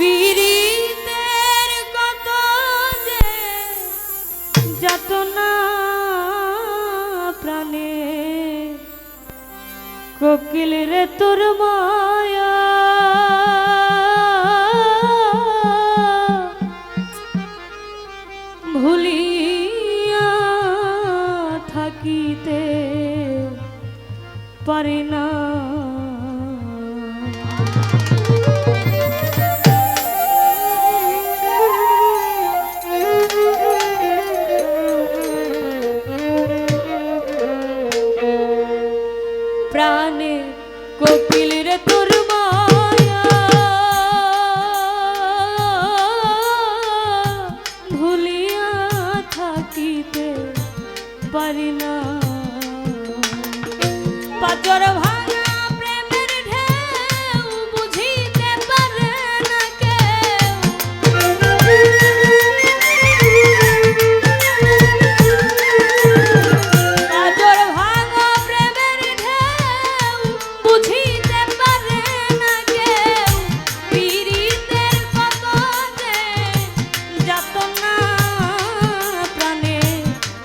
পীড়িতের কত যে যাতনা প্রাণে। কোকিল রে তোর মায়া। ভুলিয়া থাকিতে পারি না। প্রাণে কপিল রে তো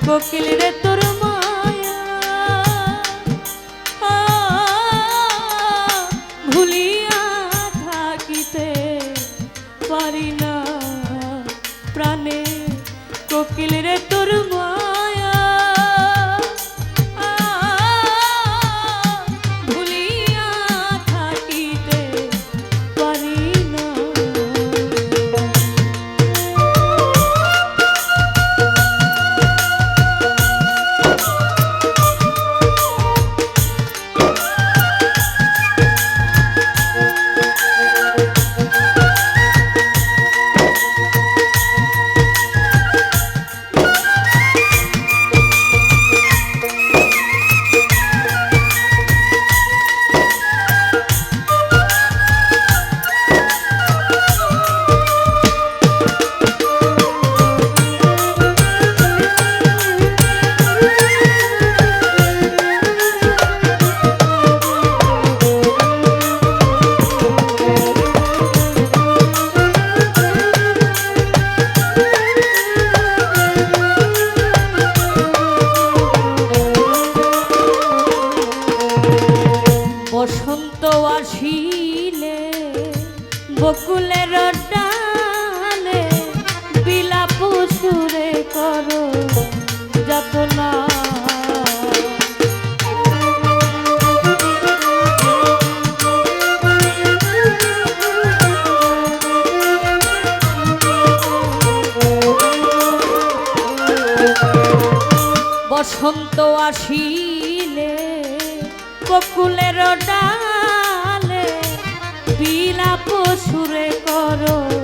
কোকিল বসন্ত আসিলে বকুলের ডালে বিলাপ সুরে করো না বসন্ত আসিলে কুলের ডালে বিনা পশুরে করো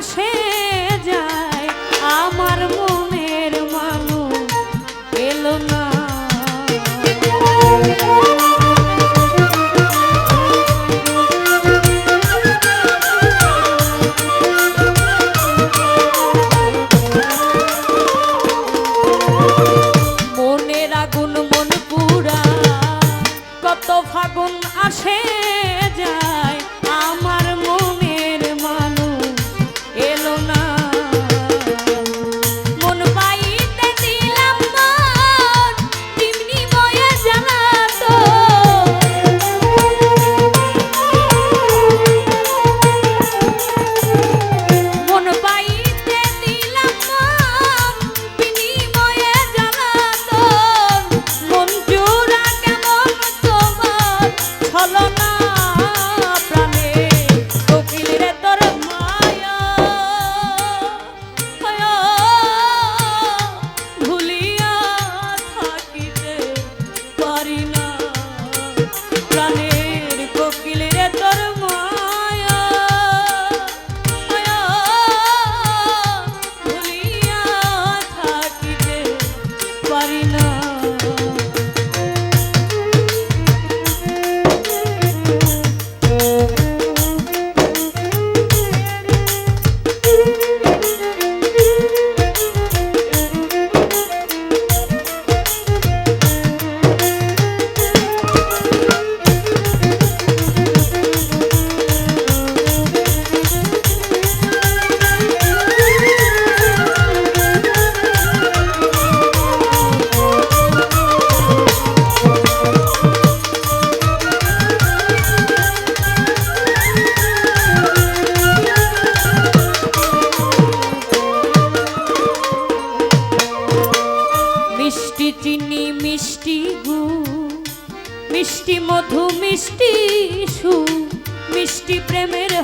আসে।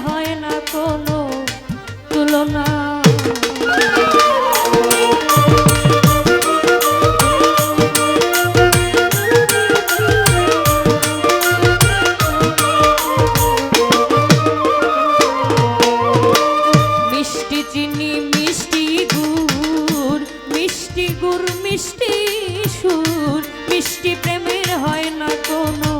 হয় না কোনো তুলনা। মিষ্টি গুড় মিষ্টি সুর মিষ্টি প্রেমের হয় না কোনো